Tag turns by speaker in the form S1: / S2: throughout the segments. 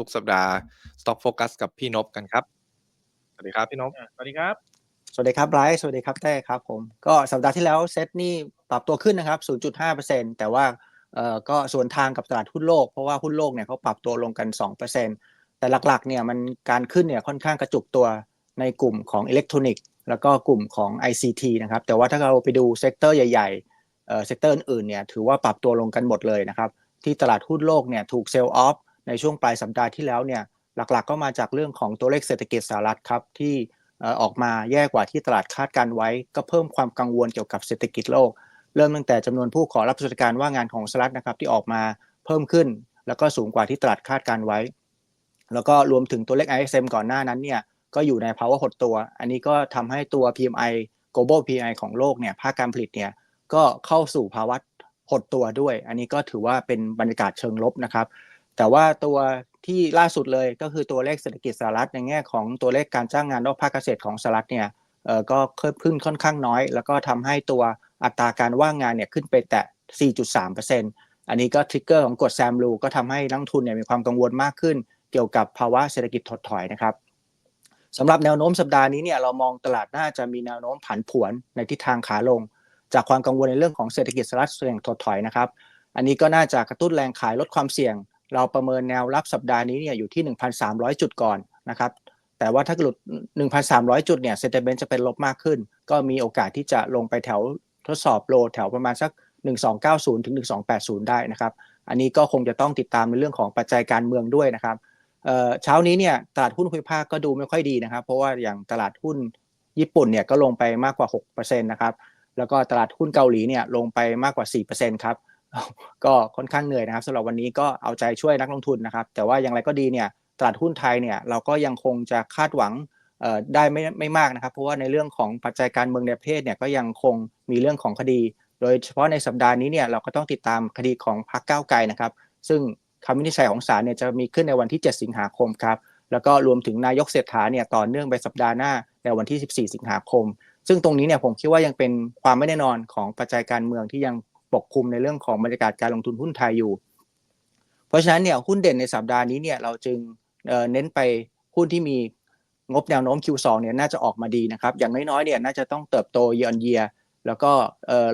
S1: ทุกสัปดาห์ Stock Focus กับพี่นพกันครับ สวัสดีครับพี่นพ
S2: อะสวัสดีครับ
S3: สวัสดีครับไบรท์สวัสดีครับเต้ครับผม ก็สัปดาห์ที่แล้วเซตนี่ปรับตัวขึ้นนะครับ 0.5%แต่ว่าเอ่อก็ส่วนทางกับตลาดหุ้นโลก เพราะว่าหุ้นโลกเนี่ยเขาปรับตัวลงกัน 2%แต่หลักๆเนี่ยมันการขึ้นเนี่ยค่อนข้างกระจุกตัวในกลุ่มของอิเล็กทรอนิกส์แล้วก็กลุ่มของ ICT นะครับ แต่ว่าถ้าเราไปดูเซกเตอร์ใหญ่ๆเอ่อเซกเตอร์อื่นๆเนี่ยถือว่าปรับตัวลงกันหมดเลยนะครับ ที่ตลาดหุ้นโลกเนี่ยถูกเซลล์ออฟ ในช่วงปลายสัปดาห์ที่แล้วเนี่ยหลักๆก็มาจากเรื่องของตัวเลขเศรษฐกิจสหรัฐครับที่ออกมาแย่กว่าที่ตลาดคาดการไว้ ก็เพิ่มความกังวลเกี่ยวกับเศรษฐกิจโลก เริ่มตั้งแต่จำนวนผู้ขอรับสวัสดิการว่างงานของสหรัฐนะครับที่ออกมาเพิ่มขึ้น แล้วก็สูงกว่าที่ตลาดคาดการไว้ แล้วก็รวมถึงตัวเลข ISM ก่อนหน้านั้นเนี่ยก็อยู่ในภาวะหดตัว อันนี้ก็ทำให้ตัว PMI global PMI ของโลกเนี่ยภาคการผลิตเนี่ยก็เข้าสู่ภาวะหดตัวด้วย อันนี้ก็ถือว่าเป็นบรรยากาศเชิงลบนะครับ แต่ว่าตัวที่ล่าสุดเลยก็คือตัวเลขเศรษฐกิจสหรัฐในแง่ของตัวเลขการจ้างงานนอกภาคเกษตรของสหรัฐเนี่ยเออก็เพิ่มขึ้นค่อนข้างน้อย แล้วก็ทำให้ตัวอัตราการว่างงานเนี่ยขึ้นไปแตะ 4.3%อันนี้ก็ทริกเกอร์ของกฎแซมลูก็ทำให้นักทุนเนี่ยมีความกังวลมากขึ้น เกี่ยวกับภาวะเศรษฐกิจถดถอยนะครับสำหรับแนวโน้มสัปดาห์นี้เนี่ยเรามองตลาดน่าจะมีแนวโน้มผันผวนในทิศทางขาลง จากความกังวลในเรื่องของเศรษฐกิจสหรัฐเสี่ยงถดถอยนะครับ อันนี้ก็น่าจะกระตุ้นแรงขายลดความเสี่ยง เราประเมินแนวรับสัปดาห์นี้เนี่ยอยู่ที่ 1,300 จุดก่อนนะครับแต่ว่าถ้าหลุด 1,300 จุดเนี่ยเซนเตเมนต์จะเป็นลบมากขึ้น ก็มีโอกาสที่จะลงไปแถวทดสอบโลแถวประมาณสัก 1290 ถึง 1280 ได้นะครับอันนี้ก็คงจะต้องติดตามในเรื่องของปัจจัยการเมืองด้วยนะครับเอ่อเช้านี้เนี่ยตลาดหุ้นภูมิภาคก็ดูไม่ค่อยดีนะครับ เพราะว่าอย่างตลาดหุ้นญี่ปุ่นเนี่ยก็ลงไปมากกว่า 6%นะครับแล้วก็ตลาดหุ้นเกาหลีเนี่ยลงไปมากกว่า 4%ครับ ก็ค่อนข้างเหนื่อยนะครับสำหรับวันนี้ก็เอาใจช่วยนักลงทุนนะครับ แต่ว่าอย่างไรก็ดีเนี่ยตลาดหุ้นไทยเนี่ยเราก็ยังคงจะคาดหวังได้ไม่ไม่มากนะครับ เพราะว่าในเรื่องของปัจจัยการเมืองในประเทศเนี่ยก็ยังคงมีเรื่องของคดี โดยเฉพาะในสัปดาห์นี้เนี่ยเราก็ต้องติดตามคดีของพรรคก้าวไกลนะครับ ซึ่งคำวินิจฉัยของศาลเนี่ยจะมีขึ้นในวันที่ 7 สิงหาคมครับแล้วก็รวมถึงนายกเศรษฐาเนี่ยต่อเนื่องไปสัปดาห์หน้าในวันที่ 14 สิงหาคม ซึ่งตรงนี้เนี่ยผมคิดว่ายังเป็นความไม่แน่นอนของปัจจัยการเมืองที่ยัง ปกคลุมในเรื่องของบรรยากาศการลงทุนหุ้นไทยอยู่ เพราะฉะนั้นเนี่ยหุ้นเด่นในสัปดาห์นี้เนี่ยเราจึงเน้นไปหุ้นที่มีงบแนวโน้ม Q2 เนี่ยน่าจะออกมาดีนะครับ อย่างน้อยๆเนี่ยน่าจะต้องเติบโต year on year แล้วก็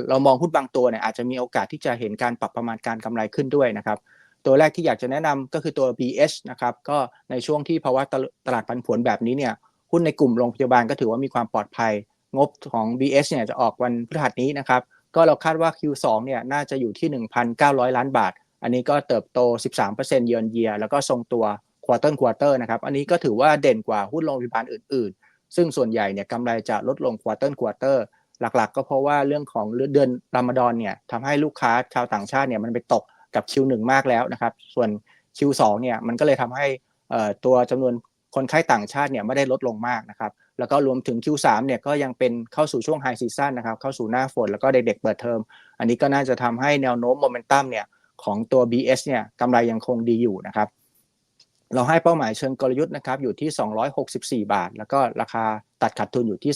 S3: เรามองหุ้นบางตัวเนี่ยอาจจะมีโอกาสที่จะเห็นการปรับประมาณการกำไรขึ้นด้วยนะครับ ตัวแรกที่อยากจะแนะนำก็คือตัว BH นะครับก็ในช่วงที่ภาวะตลาดผันผวนแบบนี้เนี่ยหุ้นในกลุ่มโรงพยาบาลก็ถือว่ามีความปลอดภัย งบของ BH เนี่ยจะออกวันพฤหัสนี้นะครับ ก็เราคาดว่า Q2 เนี่ยน่าจะอยู่ที่ 1,900 ล้านบาท อันนี้ก็เติบโต 13% year on year แล้วก็ทรงตัว quarter quarter นะครับ อันนี้ก็ถือว่าเด่นกว่าหุ้นโรงพยาบาลอื่นๆ ซึ่งส่วนใหญ่เนี่ยกำไรจะลดลง quarter quarter หลักๆ ก็เพราะว่าเรื่องของเดือนรอมฎอนเนี่ยทำให้ลูกค้าชาวต่างชาติเนี่ยมันไปตกกับ Q1 มากแล้วนะครับ ส่วน Q2 เนี่ยมันก็เลยทำให้ตัวจำนวน คนไข้ต่างชาติเนี่ยไม่ได้ลดลงมากนะครับ แล้วก็รวมถึง Q3 เนี่ยก็ยังเป็นเข้าสู่ช่วงไฮซีซันนะครับ เข้าสู่หน้าฝนแล้วก็เด็กๆเปิดเทอม อันนี้ก็น่าจะทำให้แนวโน้มโมเมนตัมเนี่ยของตัว BS เนี่ยกำไรยังคงดีอยู่นะครับ เราให้เป้าหมายเชิงกลยุทธ์นะครับอยู่ที่ 264 บาท แล้วก็ราคาตัดขาดทุนอยู่ที่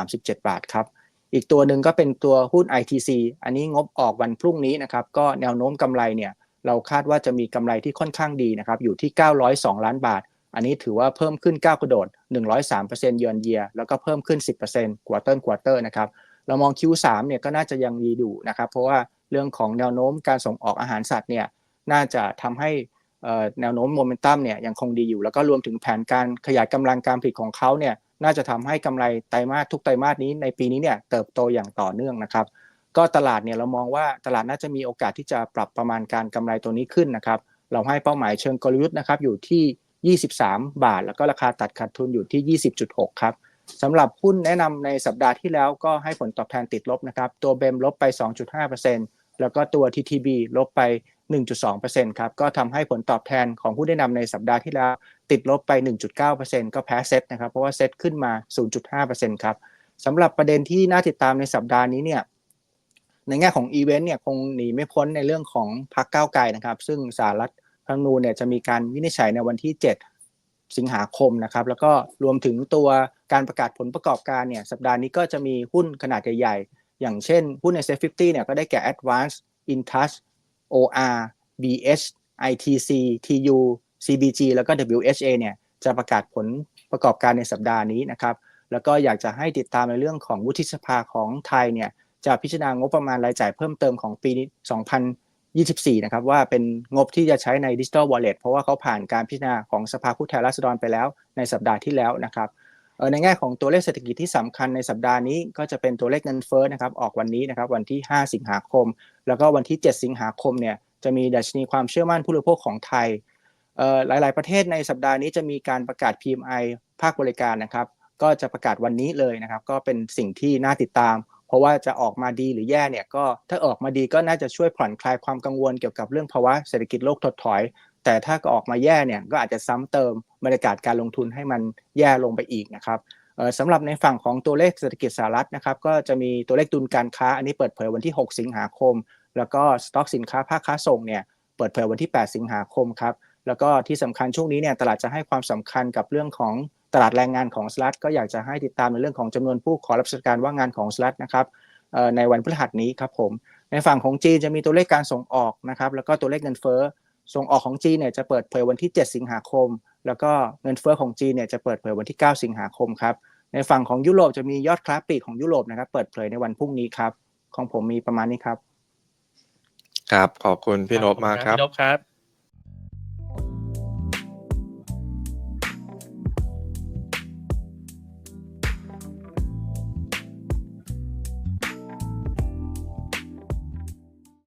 S3: 237 บาทครับ อีกตัวหนึ่งก็เป็นตัวหุ้น ITC อันนี้งบออกวันพรุ่งนี้นะครับ ก็แนวโน้มกำไรเนี่ยเราคาดว่าจะมีกำไรที่ค่อนข้างดีนะครับ อยู่ที่ 902 ล้านบาท อันนี้ถือว่าเพิ่มขึ้นก้ากระโดด 103%เยือนเยียแล้วก็เพิ่มขึ้น 10% quarter quarter นะครับเรามอง Q3 เนี่ยก็น่าจะยังดีอยู่นะครับเพราะว่าเรื่องของแนวโน้มการส่งออกอาหารสัตว์เนี่ยน่าจะทำให้แนวโน้มโมเมนตัมเนี่ยยังคงดีอยู่ แล้วก็รวมถึงแผนการขยายกำลังการผลิตของเขาเนี่ยน่าจะทำให้กำไรไตรมาสทุกไตรมาสนี้ในปีนี้เนี่ยเติบโตอย่างต่อเนื่องนะครับ ก็ตลาดเนี่ยเรามองว่าตลาดน่าจะมีโอกาสที่จะปรับประมาณการกำไรตัวนี้ขึ้นนะครับ เราให้เป้าหมายเชิงกลยุทธ์นะครับอยู่ที่ 23 บาท แล้วก็ราคาตัดขาดทุนอยู่ที่ 20.6 ครับสำหรับหุ้นแนะนำในสัปดาห์ที่แล้วก็ให้ผลตอบแทนติดลบนะครับ ตัวเบมลบไป 2.5%แล้วก็ตัว TTB ลบไป 1.2%ครับ ก็ทำให้ผลตอบแทนของผู้นแนะนำในสัปดาห์ที่แล้ว ติดลบไป 1.9%ก็แพ้เซ็ตนะครับ เพราะว่าเซ็ตขึ้นมา 0.5%ครับสำหรับประเด็นที่น่าติดตามในสัปดาห์นี้เนี่ยในแง่ของอีเวนต์เนี่ยคงหนีไม่พ้นในเรื่องของพรรคก้าวไกลนะครับ ซึ่งสารรัฐ รรมนูญเนี่ยจะมีการวินิจฉัยในวันที่ 7 สิงหาคมนะครับ แล้วก็รวมถึงตัวการประกาศผลประกอบการเนี่ยสัปดาห์นี้ก็จะมีหุ้นขนาดใหญ่ๆ อย่างเช่น หุ้นใน Set 50เนี่ยก็ได้แก่ Advance Intouch OR BH ITC TU CBG แล้วก็ WHA เนี่ยจะประกาศผลประกอบการในสัปดาห์นี้นะครับแล้วก็อยากจะให้ติดตามในเรื่องของวุฒิสภาของไทยเนี่ยจะพิจารณางบประมาณรายจ่ายเพิ่มเติมของปี 24 นะครับว่าเป็นงบที่จะใช้ใน Digital Wallet เพราะว่าเขาผ่านการพิจารณาของสภาผู้แทนราษฎรไปแล้วในสัปดาห์ที่แล้วนะครับในแง่ของตัวเลขเศรษฐกิจที่สำคัญในสัปดาห์นี้ก็จะเป็นตัวเลขเงินเฟ้อนะครับออกวันนี้นะครับวันที่ 5 สิงหาคม แล้วก็วันที่ 7 สิงหาคมเนี่ยจะมีดัชนีความเชื่อมั่นผู้บริโภคของไทยหลาย ๆ ประเทศในสัปดาห์นี้จะมีการประกาศ PMI ภาคบริการนะครับ ก็จะประกาศวันนี้เลยนะครับ ก็เป็นสิ่งที่น่าติดตาม ราะว่าจะออกมาดีหรือแย่เนี่ยก็ถ้าออกมาดีก็น่าจะช่วยผ่อนคลายความกังวลเกี่ยวกับเรื่องภาวะเศรษฐกิจโลกถดถอย แต่ถ้าก็ออกมาแย่เนี่ยก็อาจจะซ้ำเติมบรรยากาศการลงทุนให้มันแย่ลงไปอีกนะครับสำหรับในฝั่งของตัวเลขเศรษฐกิจสหรัฐนะครับก็จะมีตัวเลขดุลการค้า อันนี้เปิดเผยวันที่ 6 สิงหาคม แล้วก็สต็อกสินค้าภาคค้าส่งเนี่ยเปิดเผยวันที่ 8 สิงหาคมครับแล้วก็ที่สำคัญช่วงนี้เนี่ยตลาดจะให้ความสำคัญกับเรื่องของ ตลาดแรงงานของสหรัฐก็อยากจะให้ติดตามในเรื่องของจำนวนผู้ขอรับราชการว่างงานของสหรัฐนะครับเอ่อในวันพฤหัสนี้ครับผมในฝั่งของจีนจะมีตัวเลขการส่งออกนะครับแล้วก็ตัวเลขเงินเฟ้อส่งออกของจีนเนี่ยจะเปิดเผยวันที่ 7 สิงหาคม แล้วก็เงินเฟ้อของจีนเนี่ยจะเปิดเผยวันที่ 9 สิงหาคมครับในฝั่งของยุโรปจะมียอดค้าปลีกของยุโรปนะครับ เปิดเผยในวันพรุ่งนี้ครับ ของผมมีประมาณนี้ครับ
S1: ครับขอบคุณพี่นพมากครับ
S2: พี่นพครับ